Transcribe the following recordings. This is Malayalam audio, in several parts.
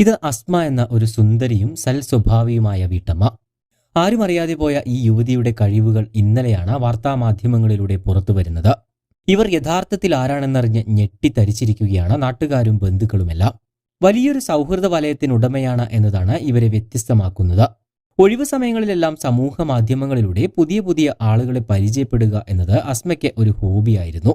ഇത് അസ്മ എന്ന ഒരു സുന്ദരിയും സൽസ്വഭാവിയുമായ വീട്ടമ്മ. ആരും അറിയാതെ പോയ ഈ യുവതിയുടെ കഴിവുകൾ ഇന്നലെയാണ് വാർത്താമാധ്യമങ്ങളിലൂടെ പുറത്തുവരുന്നത് ഇവർ യഥാർത്ഥത്തിൽ ആരാണെന്നറിഞ്ഞ് ഞെട്ടിത്തരിച്ചിരിക്കുകയാണ് നാട്ടുകാരും ബന്ധുക്കളുമെല്ലാം. വലിയൊരു സൗഹൃദ വലയത്തിനുടമയാണ് എന്നതാണ് ഇവരെ വ്യത്യസ്തമാക്കുന്നത്. ഒഴിവു സമയങ്ങളിലെല്ലാം സമൂഹ മാധ്യമങ്ങളിലൂടെ പുതിയ പുതിയ ആളുകളെ പരിചയപ്പെടുക എന്നത് അസ്മയ്ക്ക് ഒരു ഹോബിയായിരുന്നു.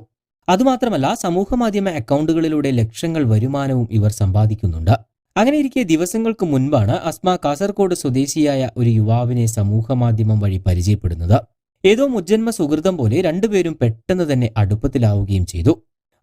അതുമാത്രമല്ല സമൂഹ മാധ്യമ അക്കൗണ്ടുകളിലൂടെ ലക്ഷങ്ങൾ വരുമാനവും ഇവർ സമ്പാദിക്കുന്നുണ്ട്. അങ്ങനെ ഇരിക്കെ ദിവസങ്ങൾക്ക് മുൻപാണ് അസ്മ കാസർഗോഡ് സ്വദേശിയായ ഒരു യുവാവിനെ സമൂഹമാധ്യമം വഴി പരിചയപ്പെടുന്നത്. ഏതോ മുജ്ജന്മ സുഹൃതം പോലെ രണ്ടുപേരും പെട്ടെന്ന് തന്നെ അടുപ്പത്തിലാവുകയും ചെയ്തു.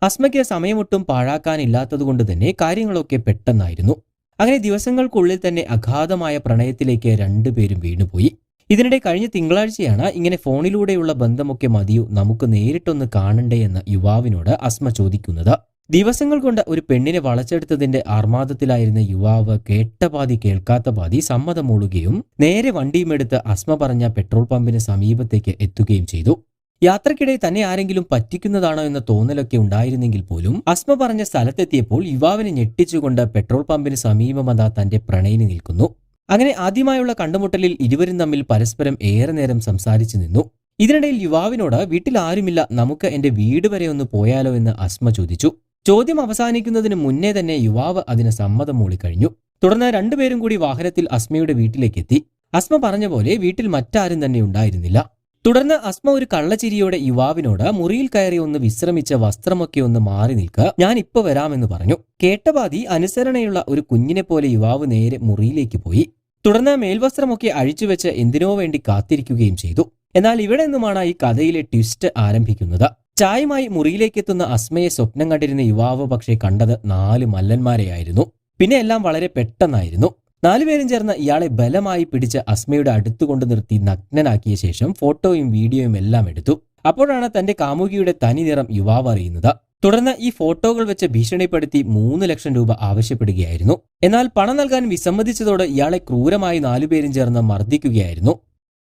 അസ്മയ്ക്ക് സമയമൊട്ടും പാഴാക്കാനില്ലാത്തതുകൊണ്ട് തന്നെ കാര്യങ്ങളൊക്കെ പെട്ടെന്നായിരുന്നു. അങ്ങനെ ദിവസങ്ങൾക്കുള്ളിൽ തന്നെ അഗാധമായ പ്രണയത്തിലേക്ക് രണ്ടുപേരും വീണുപോയി. ഇതിനിടെ കഴിഞ്ഞ തിങ്കളാഴ്ചയാണ് ഇങ്ങനെ ഫോണിലൂടെയുള്ള ബന്ധമൊക്കെ മതിയോ നമുക്ക് നേരിട്ടൊന്ന് കാണണ്ടേ എന്ന് യുവാവിനോട് അസ്മ ചോദിക്കുന്നത്. ദിവസങ്ങൾ കൊണ്ട് ഒരു പെണ്ണിനെ വളച്ചെടുത്തതിന്റെ ആർമാദത്തിലായിരുന്ന യുവാവ് കേട്ട പാതി കേൾക്കാത്ത പാതി സമ്മതം മൂളുകയും നേരെ വണ്ടിയുമെടുത്ത് അസ്മ പറഞ്ഞ പെട്രോൾ പമ്പിന് സമീപത്തേക്ക് എത്തുകയും ചെയ്തു. യാത്രക്കിടെ തന്നെ ആരെങ്കിലും പറ്റിക്കുന്നതാണോ എന്ന തോന്നലൊക്കെ ഉണ്ടായിരുന്നെങ്കിൽ പോലും അസ്മ പറഞ്ഞ സ്ഥലത്തെത്തിയപ്പോൾ യുവാവിനെ ഞെട്ടിച്ചുകൊണ്ട് പെട്രോൾ പമ്പിന് സമീപമതാ തന്റെ പ്രണയിനി നിൽക്കുന്നു. അങ്ങനെ ആദ്യമായുള്ള കണ്ടുമുട്ടലിൽ ഇരുവരും തമ്മിൽ പരസ്പരം ഏറെ നേരം സംസാരിച്ചു നിന്നു. ഇതിനിടയിൽ യുവാവിനോട് വീട്ടിൽ ആരുമില്ല നമുക്ക് എന്റെ വീട് വരെ ഒന്ന് പോയാലോ എന്ന് അസ്മ ചോദിച്ചു. ചോദ്യം അവസാനിക്കുന്നതിന് മുന്നേ തന്നെ യുവാവ് അതിന് സമ്മതം മൂളിക്കഴിഞ്ഞു. തുടർന്ന് രണ്ടുപേരും കൂടി വാഹനത്തിൽ അസ്മയുടെ വീട്ടിലേക്കെത്തി. അസ്മ പറഞ്ഞ പോലെ വീട്ടിൽ മറ്റാരും തന്നെ ഉണ്ടായിരുന്നില്ല. തുടർന്ന് അസ്മ ഒരു കള്ളച്ചിരിയോടെ യുവാവിനോട് മുറിയിൽ കയറി ഒന്ന് വിശ്രമിച്ച വസ്ത്രമൊക്കെ ഒന്ന് മാറി നിൽക്കുക ഞാൻ ഇപ്പൊ വരാമെന്ന് പറഞ്ഞു. കേട്ടപാതി അനുസരണയുള്ള ഒരു കുഞ്ഞിനെ പോലെ യുവാവ് നേരെ മുറിയിലേക്ക് പോയി. തുടർന്ന് മേൽവസ്ത്രമൊക്കെ അഴിച്ചുവെച്ച് എന്തിനോ വേണ്ടി കാത്തിരിക്കുകയും ചെയ്തു. എന്നാൽ ഇവിടെ നിന്നുമാണ് ഈ കഥയിലെ ട്വിസ്റ്റ് ആരംഭിക്കുന്നത്. ചായമായി മുറിയിലേക്കെത്തുന്ന അസ്മയെ സ്വപ്നം കണ്ടിരുന്ന യുവാവ് പക്ഷേ കണ്ടത് നാല് മല്ലന്മാരെയായിരുന്നു. പിന്നെ എല്ലാം വളരെ പെട്ടെന്നായിരുന്നു. നാലുപേരും ചേർന്ന് ഇയാളെ ബലമായി പിടിച്ച് അസ്മയുടെ അടുത്തു കൊണ്ട് നിർത്തി നഗ്നനാക്കിയ ശേഷം ഫോട്ടോയും വീഡിയോയും എല്ലാം എടുത്തു. അപ്പോഴാണ് തന്റെ കാമുകിയുടെ തനി നിറം യുവാവ് അറിയുന്നത്. തുടർന്ന് ഈ ഫോട്ടോകൾ വെച്ച് ഭീഷണിപ്പെടുത്തി മൂന്ന് ലക്ഷം രൂപ ആവശ്യപ്പെടുകയായിരുന്നു. എന്നാൽ പണം നൽകാൻ വിസമ്മതിച്ചതോടെ ഇയാളെ ക്രൂരമായി നാലുപേരും ചേർന്ന് മർദ്ദിക്കുകയായിരുന്നു.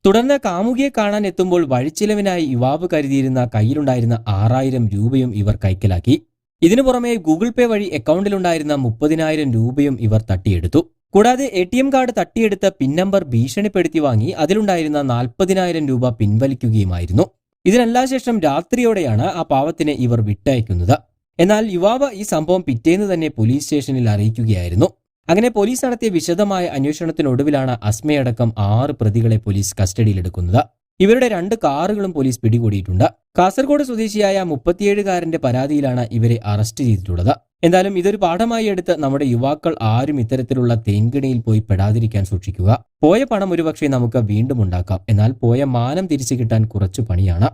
തുടർന്ന് കാമുകിയെ കാണാൻ എത്തുമ്പോൾ വഴിച്ചിലവിനായി യുവാവ് കരുതിയിരുന്ന കയ്യിലുണ്ടായിരുന്ന ആറായിരം രൂപയും ഇവർ കൈക്കലാക്കി. ഇതിനു പുറമെ ഗൂഗിൾ പേ വഴി അക്കൗണ്ടിലുണ്ടായിരുന്ന മുപ്പതിനായിരം രൂപയും ഇവർ തട്ടിയെടുത്തു. കൂടാതെ എ ടി എം കാർഡ് തട്ടിയെടുത്ത പിൻ നമ്പർ ഭീഷണിപ്പെടുത്തി വാങ്ങി അതിലുണ്ടായിരുന്ന നാൽപ്പതിനായിരം രൂപ പിൻവലിക്കുകയുമായിരുന്നു. ഇതിനെല്ലാ ശേഷം രാത്രിയോടെയാണ് ആ പാവത്തിനെ ഇവർ വിട്ടയക്കുന്നത്. എന്നാൽ യുവാവ് ഈ സംഭവം പിറ്റേന്ന് തന്നെ പോലീസ് സ്റ്റേഷനിൽ അറിയിക്കുകയായിരുന്നു. അങ്ങനെ പോലീസ് നടത്തിയ വിശദമായ അന്വേഷണത്തിനൊടുവിലാണ് അസ്മയടക്കം ആറ് പ്രതികളെ പോലീസ് കസ്റ്റഡിയിലെടുക്കുന്നത്. ഇവരുടെ രണ്ട് കാറുകളും പോലീസ് പിടികൂടിയിട്ടുണ്ട്. കാസർഗോഡ് സ്വദേശിയായ മുപ്പത്തിയേഴുകാരന്റെ പരാതിയിലാണ് ഇവരെ അറസ്റ്റ് ചെയ്തിട്ടുള്ളത്. എന്തായാലും ഇതൊരു പാഠമായി എടുത്ത് നമ്മുടെ യുവാക്കൾ ആരും ഇത്തരത്തിലുള്ള തേൻകിണിയിൽ പോയി പെടാതിരിക്കാൻ സൂക്ഷിക്കുക. പോയ പണം ഒരുപക്ഷെ നമുക്ക് വീണ്ടും ഉണ്ടാക്കാം. എന്നാൽ പോയ മാനം തിരിച്ചു കിട്ടാൻ കുറച്ചു പണിയാണ്.